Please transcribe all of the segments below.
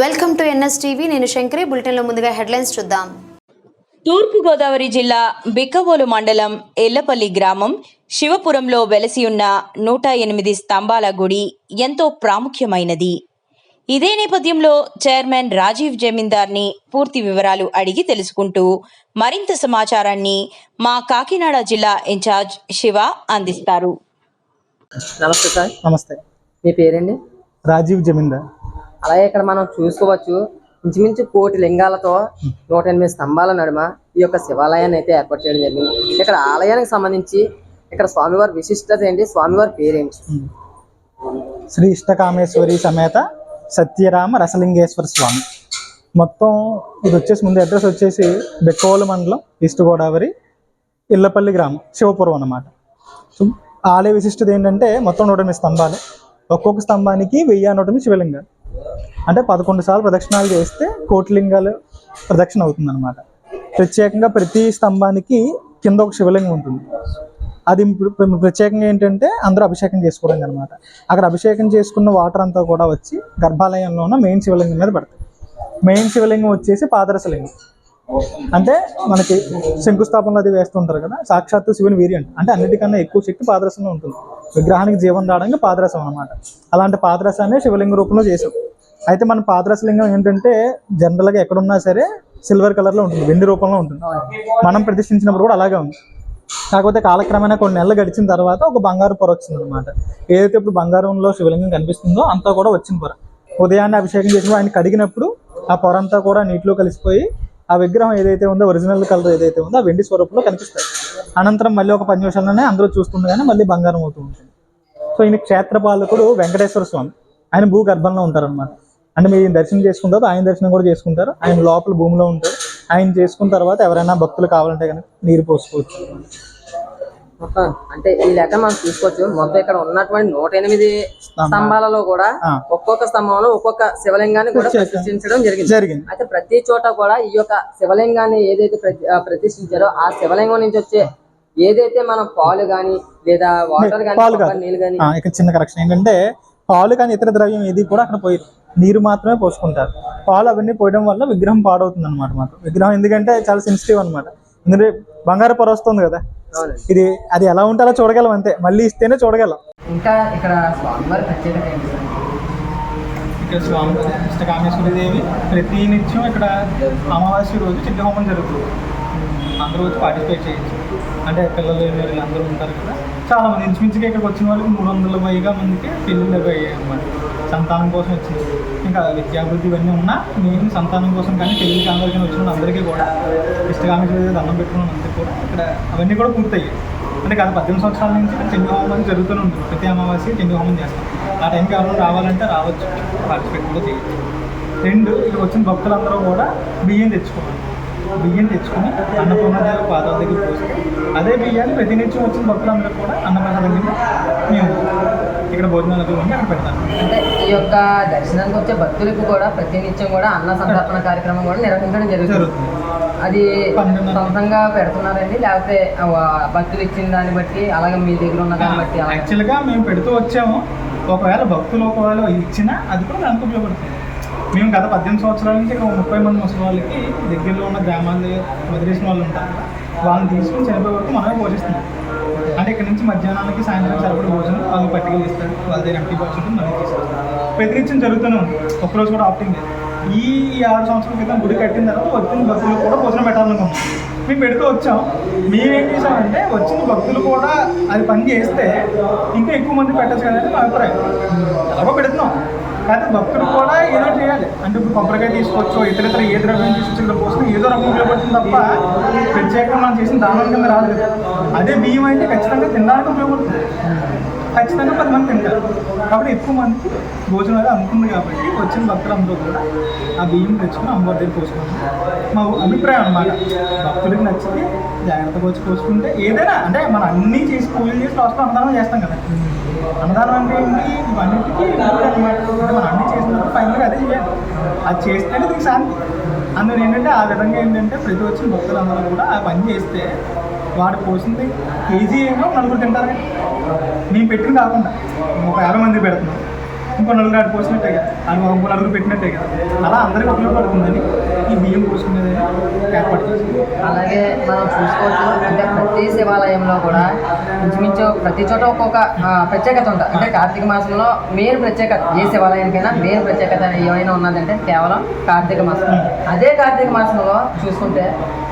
Welcome to NS TV నేను శంకరి. బులెటిన్లో ముందుగా హెడ్లైన్స్ చూద్దాం. తూర్పుగోదావరి జిల్లా బిక్కవోలు మండలం ఎల్లపల్లి గ్రామం శివపురంలో వెలసి ఉన్న నూట ఎనిమిది స్తంభాల గుడి ఎంతో ప్రాముఖ్యమైనది. ఇదే నేపథ్యంలో చైర్మన్ రాజీవ్ జమీందార్ని పూర్తి వివరాలు అడిగి తెలుసుకుంటూ మరింత సమాచారాన్ని మా కాకినాడ జిల్లా ఇన్ఛార్జ్ శివ అందిస్తారు. నమస్తే సార్. నమస్తే. మీ పేరండి? రాజీవ్ జమీందార్. అలాగే ఇక్కడ మనం చూసుకోవచ్చు. ఇంచుమించు కోటి లింగాలతో నూట ఎనిమిది స్తంభాల నడుమ ఈ యొక్క శివాలయాన్ని అయితే ఏర్పాటు చేయడం జరిగింది. ఇక్కడ ఆలయానికి సంబంధించి ఇక్కడ స్వామివారి విశిష్టత ఏంటి? స్వామివారి పేరేంటి? శ్రీ ఇష్టకామేశ్వరి సమేత సత్యరామ రసలింగేశ్వర స్వామి. మొత్తం ఇది వచ్చేసి ముందు అడ్రస్ వచ్చేసి బెక్కోలు మండలం ఈస్ట్ గోదావరి ఇల్లపల్లి గ్రామం శివపురం అన్నమాట. ఆలయ విశిష్టత ఏంటంటే మొత్తం నూట ఎనిమిది స్తంభాలు. ఒక్కొక్క స్తంభానికి వెయ్యి నూట ఎనిమిది శివలింగాలు. అంటే పదకొండు సార్లు ప్రదక్షిణాలు చేస్తే కోటిలింగాలు ప్రదక్షిణ అవుతుంది అనమాట ప్రత్యేకంగా ప్రతి స్తంభానికి కింద ఒక శివలింగం ఉంటుంది. అది ప్రత్యేకంగా ఏంటంటే అందరూ అభిషేకం చేసుకోవడం అనమాట అక్కడ అభిషేకం చేసుకున్న వాటర్ అంతా కూడా వచ్చి గర్భాలయంలో ఉన్న మెయిన్ శివలింగం మీద పడుతుంది మెయిన్ శివలింగం వచ్చేసి పాదరసలింగం. అంటే మనకి శంకుస్థాపనలు అది వేస్తుంటారు కదా సాక్షాత్తు శివుని వీర్యం. అంటే అన్నిటికన్నా ఎక్కువ శక్తి పాదరసంలో ఉంటుంది. విగ్రహానికి జీవం రావడానికి పాదరసం అనమాట అలాంటి పాదరసాన్ని శివలింగ రూపంలో చేసాం అయితే మన పాదరసలింగం ఏంటంటే జనరల్గా ఎక్కడున్నా సరే సిల్వర్ కలర్లో ఉంటుంది వెండి రూపంలో ఉంటుంది. మనం ప్రతిష్ఠించినప్పుడు కూడా అలాగే ఉంది. కాకపోతే కాలక్రమేణా కొన్ని నెలలు గడిచిన తర్వాత ఒక బంగారు పొర వచ్చింది అనమాట ఏదైతే ఇప్పుడు బంగారంలో శివలింగం కనిపిస్తుందో అంతా కూడా వచ్చిన పొర. ఉదయాన్నే అభిషేకం చేసినప్పుడు ఆయన కడిగినప్పుడు ఆ పొర అంతా కూడా నీటిలో కలిసిపోయి ఆ విగ్రహం ఏదైతే ఉందో ఒరిజినల్ కలర్ ఏదైతే ఉందో ఆ వెండి స్వరూపంలో కనిపిస్తాయి. అనంతరం మళ్ళీ ఒక పది నిమిషాల్లోనే అందరూ చూస్తుండగానే మళ్ళీ బంగారం అవుతూ ఉంటుంది. సో ఈయన క్షేత్రపాలకుడు వెంకటేశ్వర స్వామి. ఆయన భూగర్భంలో ఉంటారనమాట అంటే మీరు దర్శనం చేసుకున్న తర్వాత ఆయన దర్శనం కూడా చేసుకుంటారు. ఆయన లోపల భూమిలో ఉంటారు. ఆయన చేసుకున్న తర్వాత ఎవరైనా భక్తులు కావాలంటే కనుక నీరు పోసుకోవచ్చు. మొత్తం అంటే ఈ లెక్క మనం చూసుకోవచ్చు. మొత్తం ఇక్కడ ఉన్నటువంటి నూట ఎనిమిది స్తంభాలలో కూడా. ఒక్కొక్క స్తంభంలో ఒక్కొక్క శివలింగాన్ని కూడా ప్రతిష్ఠించడం జరిగింది. అయితే ప్రతి చోట కూడా ఈ యొక్క శివలింగాన్ని ఏదైతే ప్రతిష్ఠించారో ఆ శివలింగం నుంచి వచ్చే ఏదైతే మనం పాలు గాని లేదా వాటర్ గాని నీళ్ళు గాని ఇక్కడ చిన్న కరెక్షన్ ఏంటంటే పాలు కానీ ఇతర ద్రవ్యం ఏది కూడా అక్కడ పోయి నీరు మాత్రమే పోసుకుంటారు. పాలు అవన్నీ పోయడం వల్ల విగ్రహం పాడవుతుంది అనమాట మాకు. విగ్రహం ఎందుకంటే చాలా సెన్సిటివ్ అనమాట ఎందుకంటే బంగారు పొర వస్తుంది కదా. ఇది అది ఎలా ఉంటే అలా చూడగలం అంతే. మళ్ళీ ఇస్తేనే చూడగలం. ఇంకా ఇక్కడ స్వామివారి ప్రత్యేకత? ఇక్కడ ఇష్టకామేశ్వరి దేవి ప్రతి నిత్యం ఇక్కడ అమావాస్య రోజు చిన్న హోమం జరుగుతుంది. అందరూ వచ్చి పార్టిసిపేట్ చేయొచ్చు. అంటే పిల్లలు వీళ్ళు అందరూ ఉంటారు కదా. చాలా మంది. ఇంచుమించుగా ఇక్కడికి వచ్చిన వాళ్ళకి మూడు వందల పైగా మందికి పెళ్ళిళ్ళు అయ్యాయి అన్నమాట సంతానం కోసం వచ్చింది ఇంకా విద్యాభివృద్ధి ఇవన్నీ ఉన్నా నేను సంతానం కోసం కానీ పెళ్ళికి అందరికీ వచ్చిన అందరికీ కూడా ఇష్టకామేశ్వరి దండం పెట్టుకున్న అందరికీ కూడా. ఇక్కడ అవన్నీ కూడా పూర్తయ్యాయి. అంటే గత పద్దెనిమిది సంవత్సరాల నుంచి ఇక్కడ చెండు హోమం జరుగుతూనే ఉంటుంది ప్రతి అమావాస్య చెండు హోమం చేస్తాం. ఆ టైంకి ఎవరైనా రావాలంటే రావచ్చు. పార్టిసిపేట్ కూడా చేయొచ్చు. రెండు ఇక్కడ వచ్చిన భక్తులందరూ కూడా బియ్యం తెచ్చుకోవాలి. బియ్యం తెచ్చుకుని అన్నపూర్ణదేవి పాదాల దగ్గర పోస్తే అదే బియ్యాన్ని ప్రతినిత్యం వచ్చిన భక్తులందరూ కూడా అన్నప్రసాదం కింద మేము ఇక్కడ భోజనాలు అవి ఉండి అక్కడ పెడతాం అంటే ఈ యొక్క దర్శనానికి వచ్చే భక్తులకు కూడా ప్రతినిత్యం కూడా అన్న సంతర్పణ కార్యక్రమం కూడా నిర్వహించడం జరుగుతుంది. అది. సొంతంగా పెడుతున్నారండి? లేకపోతే భక్తులు ఇచ్చిన దాన్ని బట్టి అలాగే మీ దగ్గర ఉన్న దాన్ని బట్టి యాక్చువల్గా మేము పెడుతూ వచ్చాము. ఒకవేళ భక్తులు ఒకవేళ ఇచ్చినా అది కూడా దానికి ఉపయోగపడుతుంది. మేము గత పద్దెనిమిది సంవత్సరాల నుంచి ఇక్కడ ముప్పై మంది ముసలి వాళ్ళకి దగ్గరలో ఉన్న గ్రామాల్లో వదిలేసిన వాళ్ళు ఉంటారు వాళ్ళని తీసుకుని చనిపోయే వరకు మనమే పోషిస్తున్నాం అంటే ఇక్కడ నుంచి మధ్యాహ్నానికి సాయంత్రం సరిపడి భోజనం వాళ్ళు పట్టుకెళ్ళి ఇస్తారు. వాళ్ళ దగ్గర ఎంటీ బాక్స్ ఉంటుంది మనం తీసుకొస్తాం ప్రతినిత్యం జరుగుతూనే ఉంది ఒక్కరోజు కూడా ఆప్టింగ్ లేదు. ఈ ఆరు సంవత్సరాల క్రితం గుడి కట్టిన తర్వాత వచ్చిన భక్తులు కూడా భోజనం పెట్టాలనుకున్నాం మేము పెడుతూ వచ్చాం. మేమేం చేసామంటే వచ్చిన భక్తులు కూడా అది పని చేస్తే ఇంకా ఎక్కువ మంది పెట్టచ్చు కదా మా అభిప్రాయం. ఎలాగో పెడుతున్నాం. కానీ భక్తులు కూడా ఏదో చేయాలి. అంటే ఇప్పుడు కొబ్బరికాయ తీసుకోవచ్చు ఇతర ఇతర ఏ ద్రవ్యం తీసుకొచ్చి కోసం ఏదో రకం ఉపయోగపడుతుంది తప్ప ప్రత్యేకంగా మనం చేసిన దానం కింద రాదు. అదే బియ్యం అయితే ఖచ్చితంగా తినడానికి ఉపయోగపడుతుంది. ఖచ్చితంగా పది మంది తింటారు. కాబట్టి ఎక్కువ మందికి భోజనం అది అందుతుంది కాబట్టి వచ్చిన భక్తులందరూ కూడా ఆ బియ్యం తెచ్చుకుని అమ్మవారి దగ్గర పోసుకుంటాం మా అభిప్రాయం అన్నమాట. భక్తులకి నచ్చితే జాగ్రత్తగా వచ్చి పోసుకుంటే ఏదైనా అంటే మనం అన్నీ చేసి పూజలు చేసి లాస్ట్లో అన్నదానం చేస్తాం కదా. అన్నదానం అంటే ఏంటి? ఇవన్నిటికీ అన్ని మనం చేసినప్పుడు ఫైనల్గా అదే చేయాలి. అది చేస్తేనే దీనికి శాంతి. అందులో ఏంటంటే ఆ విధంగా ఏంటంటే ప్రతి వచ్చిన భక్తులందరూ కూడా ఆ పని చేస్తే వాడు పోసింది కేజీ ఏమో నలుగురు తింటారు. మేము పెట్టిన కాకుండా ఒక యాభై మంది పెడుతున్నాం. ఇంకో నలుగురు ఆడు పోసినట్టే కదా. అది ఇంకో నలుగురు పెట్టినట్టే కదా. అలా అందరికీ ఉపయోగపడుతుందని ఈ బియ్యం పోసుకునేది ఏర్పాటు చేసింది. అలాగే మనం చూసుకోవచ్చు. అంటే ప్రతి శివాలయంలో కూడా ఇంచుమించు ప్రతి చోట ఒక్కొక్క ప్రత్యేకత ఉంటుంది. అంటే కార్తీక మాసంలో మెయిన్ ప్రత్యేకత ఏ శివాలయానికైనా మెయిన్ ప్రత్యేకత ఏమైనా ఉన్నదంటే కేవలం కార్తీక మాసం. అదే కార్తీక మాసంలో చూసుకుంటే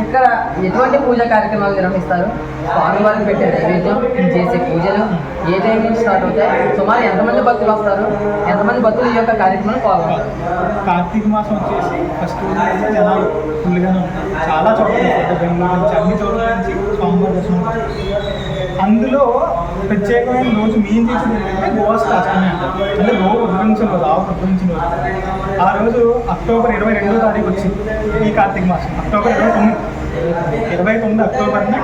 ఇక్కడ ఎటువంటి పూజా కార్యక్రమాలు నిర్వహిస్తారు? స్వామివారికి పెట్టే నైవేద్యం చేసే పూజలు ఏ టైం నుంచి స్టార్ట్ అవుతాయి? సుమారు ఎంతమంది భక్తులు వస్తారు? ఎంతమంది భక్తులు ఈ యొక్క కార్యక్రమాలు పాల్గొంటారు? కార్తీక మాసం వచ్చేసి ఫస్ట్ జనాలు ఫుల్గానే ఉంటారు. చాలా చోట్ల బెంగళూరు నుంచి అన్ని చోట్ల నుంచి స్వామివారి దర్శనం అందులో ప్రత్యేకమైన రోజు మేము చేసేది ఏంటంటే గోవాస్ అష్టమి అంటారు అంటే గోవు ఉద్భవించిన రోజు ఆవు ఉద్భవించిన రోజు. ఆ రోజు అక్టోబర్ ఇరవై రెండో తారీఖు వచ్చింది ఈ కార్తీక మాసం. అక్టోబర్ ఇరవై తొమ్మిది. ఇరవై తొమ్మిది అక్టోబర్న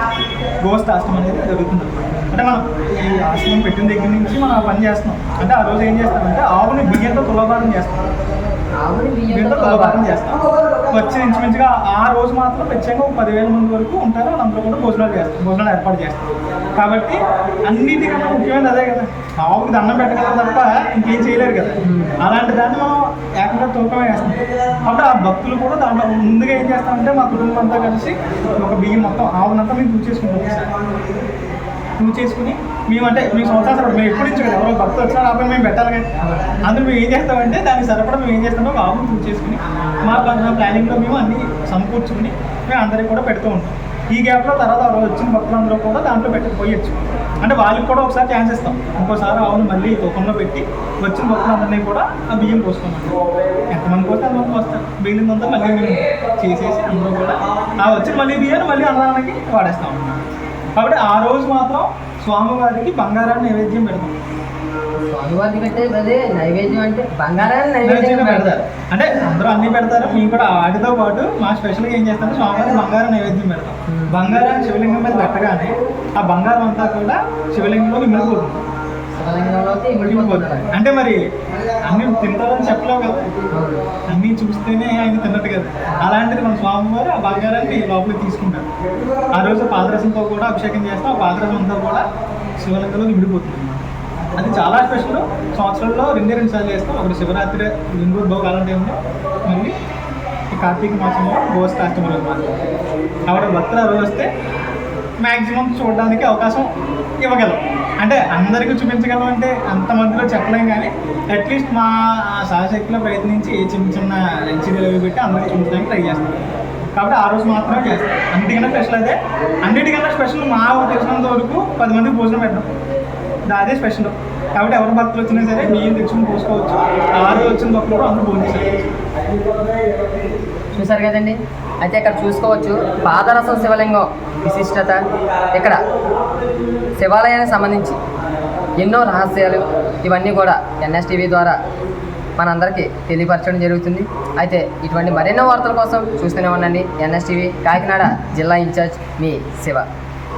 గోస్తాష్టం అనేది జరుగుతుంది. అంటే మనం ఈ ఆశ్రమం పెట్టిన దగ్గర నుంచి మనం పని చేస్తున్నాం. అంటే ఆ రోజు ఏం చేస్తామంటే ఆవుని బియ్యంతో తులభారం చేస్తాం. ఆవుని బియ్యంతో బియ్యంతో తులభారం చేస్తాం. వచ్చి ఇంచుమించుగా ఆ రోజు మాత్రం ప్రత్యేకంగా ఒక పదివేల మంది వరకు ఉంటారు. వాళ్ళందరూ కూడా భోజనాలు చేస్తారు. భోజనాలు ఏర్పాటు చేస్తారు. కాబట్టి అన్నిటికన్నా ముఖ్యమైనది అదే కదా. ఆవుకి దండం పెట్టగలం తప్ప ఇంకేం చేయలేరు కదా. అలాంటి దాన్ని మనం ఏకంగా తూకం వేస్తాం. కాబట్టి ఆ భక్తులు కూడా దాంట్లో ముందుగా ఏం చేస్తామంటే మా కుటుంబం అంతా కలిసి ఒక బియ్యం మొత్తం ఆవునంతా మేము పూజ చేసుకుంటాం పూజ చేసుకుని మేము అంటే మేము సంవత్సరాలు మేము ఎప్పుడు నుంచి కదా ఎవరో భక్తులు వచ్చినా ఆపై మేము పెట్టాలి కానీ అందులో మేము ఏం చేస్తామంటే దానికి సరిపడా మేము ఏం చేస్తామో ఒక ఆవును పూజ చేసుకుని మా ప్లానింగ్లో మేము అన్ని సమకూర్చుకుని మేము అందరికి కూడా పెడుతూ ఉంటాం. ఈ గ్యాప్లో తర్వాత రోజు వచ్చిన భక్తులందరూ కూడా దాంట్లో పెట్టకపోయచ్చు అంటే వాళ్ళకి కూడా ఒకసారి ఛాన్స్ ఇస్తాం. ఇంకోసారి అవును మళ్ళీ తూకంలో పెట్టి వచ్చిన భక్తులందరినీ కూడా ఆ బియ్యం పోసుకున్నాం ఎంతమంది పోస్తే అంతమంది వస్తాం మిగిలినంతా మళ్ళీ మేము చేసేసి అందరూ కూడా ఆ వచ్చిన మళ్ళీ బియ్యాన్ని మళ్ళీ అన్నదానికి వాడేస్తాం. కాబట్టి ఆ రోజు మాత్రం స్వామివారికి బంగారాన్ని నైవేద్యం పెడతాం. స్వామివారికి పెట్టే అదే నైవేద్యం అంటే బంగారాన్ని నైవేద్యం పెడతారు. అంటే అందరూ అన్ని పెడతారు మేము కూడా వాటితో పాటు మా స్పెషల్గా ఏం చేస్తాం స్వామివారికి బంగారం నైవేద్యం పెడతాం. బంగారాన్ని శివలింగం మీద పెట్టగానే ఆ బంగారం అంతా కూడా శివలింగంలోకి మిగిలిపోతుంది. అంటే మరి అన్ని తింటారని చెప్పలేవు కదా. అన్నీ చూస్తేనే ఆయన తిన్నట్టు కదా. అలాంటిది మన స్వామివారు ఆ బంగారాన్ని లోపలికి తీసుకుంటారు. ఆ రోజు పాదరసంతో కూడా అభిషేకం చేస్తాం. ఆ పాదరసం అంతా కూడా శివలింగంలో విడిపోతుంది అది చాలా స్పెషల్ సంవత్సరంలో రెండే రెండు సార్లు చేస్తాం. ఒకటి శివరాత్రి లింగోద్భవ కాలం టైంలో మళ్ళీ కార్తీక మాసంలో గోస్తాష్టములు అనమాట కాబట్టి భక్తులు ఆ రోజు వస్తే మ్యాక్సిమం చూడడానికి అవకాశం ఇవ్వగలం. అంటే అందరికీ చూపించగలం అంటే అంతమందిలో చెప్పలేం కానీ అట్లీస్ట్ మా సహశక్తిలో ప్రయత్నించి చిన్న చిన్న ఎల్సీడీలు అవి పెట్టి అందరికీ చూపించడానికి ట్రై చేస్తాం. కాబట్టి ఆ రోజు మాత్రమే చేస్తాం. అన్నిటికన్నా స్పెషల్ అదే. అన్నిటికన్నా స్పెషల్ మా తెలిసినంత వరకు పది మందికి భోజనం పెట్టడం. అదే స్పెషల్ కాబట్టి ఎవరి భక్తులు వచ్చినా సరే బియ్యం తెచ్చుకుని పోసుకోవచ్చు. ఆరు వచ్చిన భక్తులు కూడా అందరూ భోజనం చూసారు కదండి? అయితే ఇక్కడ చూసుకోవచ్చు పాదరసం శివలింగం విశిష్టత. ఇక్కడ శివాలయానికి సంబంధించి ఎన్నో రహస్యాలు ఇవన్నీ కూడా ఎన్ఎస్టీవీ ద్వారా మనందరికీ తెలియపరచడం జరుగుతుంది. అయితే ఇటువంటి మరెన్నో వార్తల కోసం చూస్తూనే ఉండండి ఎన్ఎస్టీవీ కాకినాడ జిల్లా ఇన్ఛార్జ్ మీ శివ.